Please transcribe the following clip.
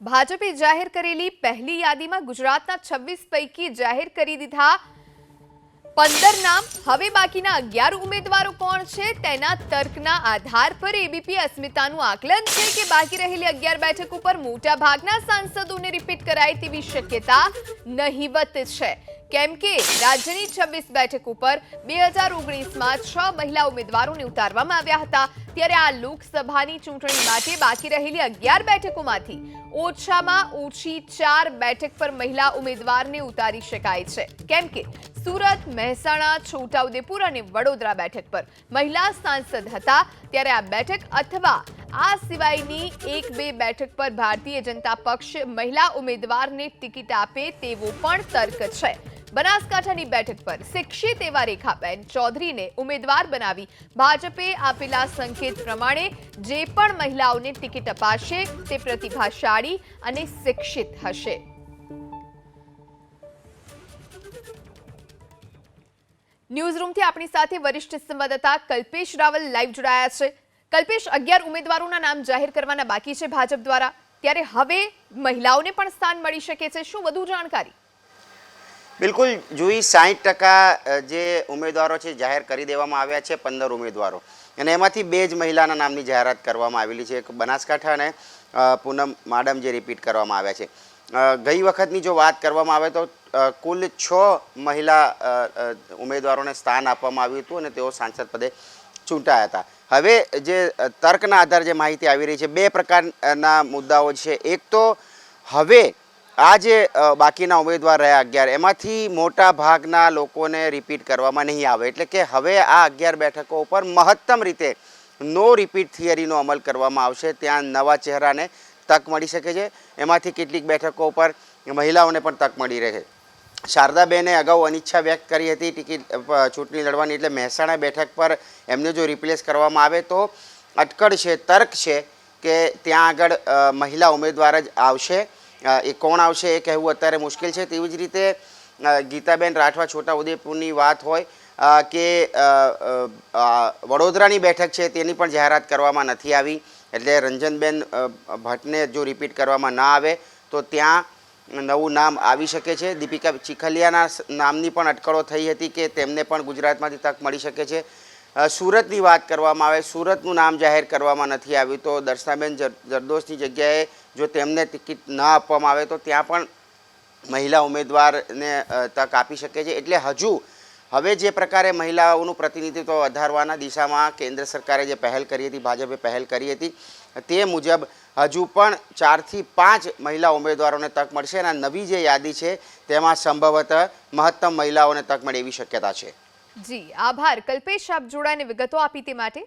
ભાજપે જાહેર કરેલી પહેલી યાદીમાં ગુજરાતના છવ્વીસ પૈકી જાહેર કરી દીધા પંદર નામ. હવે બાકીના અગિયાર ઉમેદવારો કોણ છે? તેના તર્કના આધાર પર એબીપી અસ્મિતાનું આકલન છે કે બાકી રહેલી અગિયાર બેઠક ઉપર મોટા ભાગના સાંસદોને રિપીટ કરાય તેવી શક્યતા નહીવત છે. કેમ કે રાજ્યની છવ્વીસ બેઠક ઉપર બે હજાર ઓગણીસમાં છ મહિલા ઉમેદવારોને ઉતારવામાં આવ્યા હતા. ત્યારે આ લોકસભાની ચૂંટણી માટે બાકી રહેલી અગિયાર બેઠકોમાંથી ઓછામાં ઓછી ચાર બેઠક પર મહિલા ઉમેદવારને ઉતારી શકાય છે. કેમ કે સુરત, મહેસાણા, છોટાઉદેપુર અને વડોદરા બેઠક પર મહિલા સાંસદ હતા ત્યારે આ બેઠક અથવા આ સિવાયની એક બે બેઠક પર ભારતીય જનતા પક્ષ મહિલા ઉમેદવારને ટિકિટ આપે તેવો પણ તર્ક છે. બનાસકાંઠાની બેઠક પર શિક્ષિત એવા રેખાબેન ચૌધરીને ઉમેદવાર બનાવી ભાજપે આપેલા સંકેત પ્રમાણે જે પણ મહિલાઓને ટિકિટ અપાશે તે પ્રતિભાશાળી અને શિક્ષિત હશે. ન્યૂઝરૂમથી આપણી સાથે વરિષ્ઠ સંવાદદાતા કલ્પેશ રાવલ લાઈવ જોડાયા છે. કલ્પેશ, અગિયાર ઉમેદવારોના નામ જાહેર કરવાના બાકી છે ભાજપ દ્વારા. ત્યારે હવે મહિલાઓને પણ સ્થાન મળી શકે છે. શું વધુ જાણકારી? બિલકુલ જોઈ સાહીઠ ટકા જે ઉમેદવારો છે, જાહેર કરી દેવામાં આવ્યા છે, પંદર ઉમેદવારો. અને એમાંથી બે જ મહિલાના નામની જાહેરાત કરવામાં આવેલી છે. એક બનાસકાંઠા અને પૂનમ માડમ જે રિપીટ કરવામાં આવ્યા છે. ગઈ વખતની જો વાત કરવામાં આવે તો કુલ છ મહિલા ઉમેદવારોને સ્થાન આપવામાં આવ્યું હતું અને તેઓ સાંસદ પદે ચૂંટાયા હતા. હવે જે તર્કના આધારે જે માહિતી આવી રહી છે, બે પ્રકારના મુદ્દાઓ છે. એક તો હવે આ જે બાકીના ઉમેદવાર રહ્યા અગિયાર. એમાંથી મોટા ભાગના લોકોને રિપીટ કરવામાં નહીં આવે. એટલે કે હવે આ અગિયાર બેઠકો ઉપર મહત્તમ રીતે નો રિપીટ થિયરીનો અમલ કરવામાં આવશે. ત્યાં નવા ચહેરાને તક મળી શકે છે. એમાંથી કેટલીક બેઠકો ઉપર મહિલાઓને પણ તક મળી રહે શારદાબેને અગાઉ અનિચ્છા વ્યક્ત કરી હતી ટિકિટ ચૂંટણી લડવાની. એટલે મહેસાણા બેઠક પર એમને જો રિપ્લેસ કરવામાં આવે તો અટકળ છે, તર્ક છે કે ત્યાં આગળ મહિલા ઉમેદવાર જ આવશે. એ કોણ આવશે એ કહેવું અત્યારે મુશ્કેલ છે. તેવી જ રીતે ગીતાબેન રાઠવા છોટાઉદેપુરની વાત હોય કે વડોદરાની બેઠક છે તેની પણ જાહેરાત કરવામાં નથી આવી. એટલે રંજનબેન ભટ્ટને જો રિપીટ કરવામાં ના આવે, તો ત્યાં નવું નામ આવી શકે છે. દીપિકા ચીખલિયાના નામની પણ અટકળો થઈ હતી કે તેમને પણ ગુજરાતમાંથી તક મળી શકે છે. સુરતની વાત કરવામાં આવે, સુરતનું નામ જાહેર કરવામાં નથી આવ્યું, તો દર્શનાબેન જર- જરદોશની જગ્યાએ જો તેમને ટિકિટ ન આપવામાં આવે તો ત્યાં પણ મહિલા ઉમેદવારને તક આપી શકે છે. એટલે હજુ હવે જે પ્રકારે મહિલાઓનું પ્રતિનિધિત્વ વધારવાના દિશામાં કેન્દ્ર સરકારે જે પહેલ કરી હતી, ભાજપે પહેલ કરી હતી, તે મુજબ હજુ પણ ચારથી પાંચ મહિલા ઉમેદવારોને તક મળશે અને નવી જે યાદી છે તેમાં સંભવતઃ મહત્તમ મહિલાઓને તક મળે એવી શક્યતા છે. જી આભાર. કલ્પેશ આપ જોડાને વિગતો આપી તે માટે.